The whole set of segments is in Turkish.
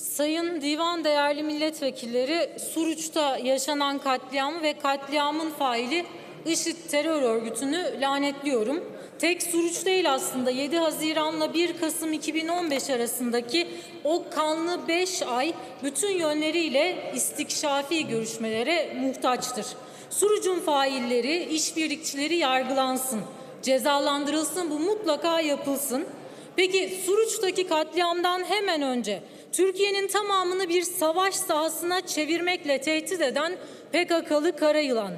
Sayın Divan değerli milletvekilleri, Suruç'ta yaşanan katliam ve katliamın faili IŞİD terör örgütünü lanetliyorum. Tek Suruç değil aslında 7 Haziran'la 1 Kasım 2015 arasındaki o kanlı 5 ay bütün yönleriyle istikşafi görüşmelere muhtaçtır. Suruç'un failleri, işbirlikçileri yargılansın, cezalandırılsın bu mutlaka yapılsın. Peki Suruç'taki katliamdan hemen önce Türkiye'nin tamamını bir savaş sahasına çevirmekle tehdit eden PKK'lı Karayılan,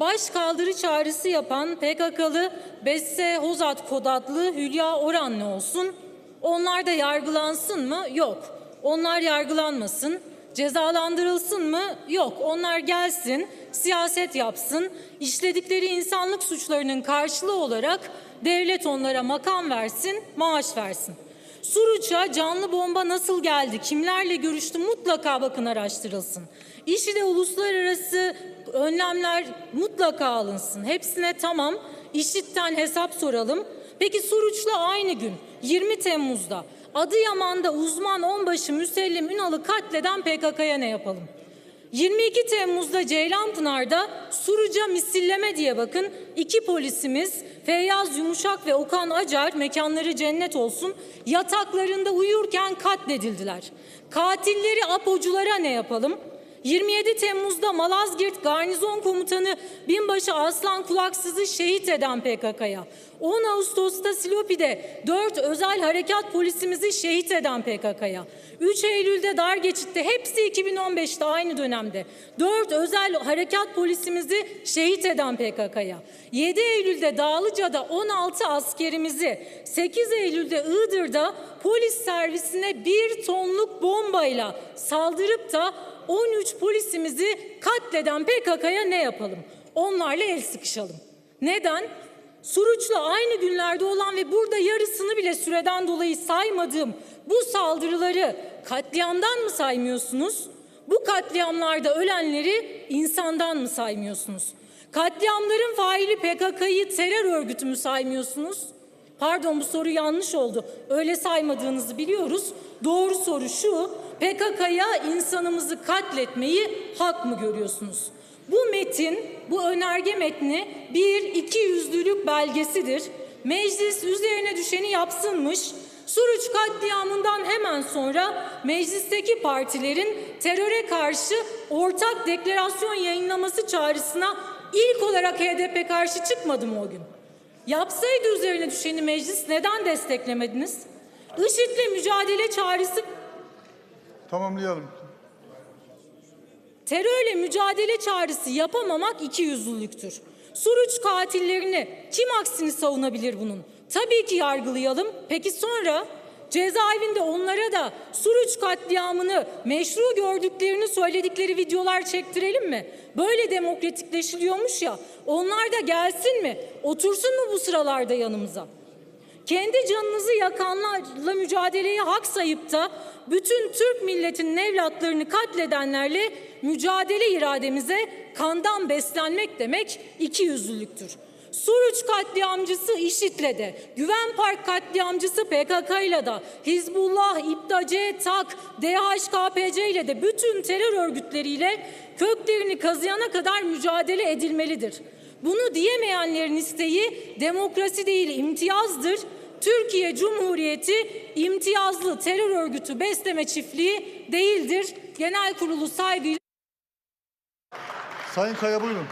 baş kaldırı çağrısı yapan PKK'lı Besse Hozat Kod adlı Hülya Oran ne olsun? Onlar da yargılansın mı? Yok. Onlar yargılanmasın. Cezalandırılsın mı? Yok. Onlar gelsin, siyaset yapsın. İşledikleri insanlık suçlarının karşılığı olarak devlet onlara makam versin, maaş versin. Suruç'a canlı bomba nasıl geldi, kimlerle görüştü mutlaka bakın araştırılsın. İşi uluslararası önlemler mutlaka alınsın. Hepsine tamam. İşitten hesap soralım. Peki Suruç'la aynı gün 20 Temmuz'da Adıyaman'da uzman onbaşı Müsellim Ünal'ı katleden PKK'ya ne yapalım? 22 Temmuz'da Ceylanpınar'da Suruca misilleme diye bakın iki polisimiz Feyyaz Yumuşak ve Okan Acar mekanları cennet olsun yataklarında uyurken katledildiler. Katilleri apoculara ne yapalım? 27 Temmuz'da Malazgirt Garnizon Komutanı Binbaşı Aslan Kulaksız'ı şehit eden PKK'ya, 10 Ağustos'ta Silopi'de 4 özel harekat polisimizi şehit eden PKK'ya, 3 Eylül'de dar geçitte hepsi 2015'te aynı dönemde 4 özel harekat polisimizi şehit eden PKK'ya, 7 Eylül'de Dağlıca'da 16 askerimizi, 8 Eylül'de Iğdır'da polis servisine bir tonluk bombayla saldırıp da 13 polisimizi katleden PKK'ya ne yapalım? Onlarla el sıkışalım. Neden? Suruç'la aynı günlerde olan ve burada yarısını bile süreden dolayı saymadığım bu saldırıları katliamdan mı saymıyorsunuz? Bu katliamlarda ölenleri insandan mı saymıyorsunuz? Katliamların faili PKK'yı terör örgütü mü saymıyorsunuz? Pardon bu soru yanlış oldu. Öyle saymadığınızı biliyoruz. Doğru soru şu. PKK'ya insanımızı katletmeyi hak mı görüyorsunuz? Metin, bu önerge metni bir iki yüzlülük belgesidir. Meclis üzerine düşeni yapsınmış. Suruç katliamından hemen sonra meclisteki partilerin teröre karşı ortak deklarasyon yayınlaması çağrısına ilk olarak HDP karşı çıkmadı mı o gün? Yapsaydı üzerine düşeni meclis neden desteklemediniz? IŞİD'le mücadele çağrısı Tamamlayalım. Terörle mücadele çağrısı yapamamak ikiyüzlülüktür. Suruç katillerini kim aksini savunabilir bunun? Tabii ki yargılayalım. Peki sonra cezaevinde onlara da Suruç katliamını meşru gördüklerini söyledikleri videolar çektirelim mi? Böyle demokratikleşiliyormuş ya. Onlar da gelsin mi? Otursun mu bu sıralarda yanımıza? Kendi canınızı yakanlarla mücadeleyi hak sayıp da bütün Türk milletinin evlatlarını katledenlerle mücadele irademize kandan beslenmek demek ikiyüzlülüktür. Suruç katliamcısı IŞİD'le de, Güven Park katliamcısı PKK'yla da, Hizbullah, İPDAC, TAK, DHKPC ile de bütün terör örgütleriyle köklerini kazıyana kadar mücadele edilmelidir. Bunu diyemeyenlerin isteği demokrasi değil imtiyazdır. Türkiye Cumhuriyeti imtiyazlı terör örgütü besleme çiftliği değildir. Genel kurulu saygıyla Sayın Kaya buyurun.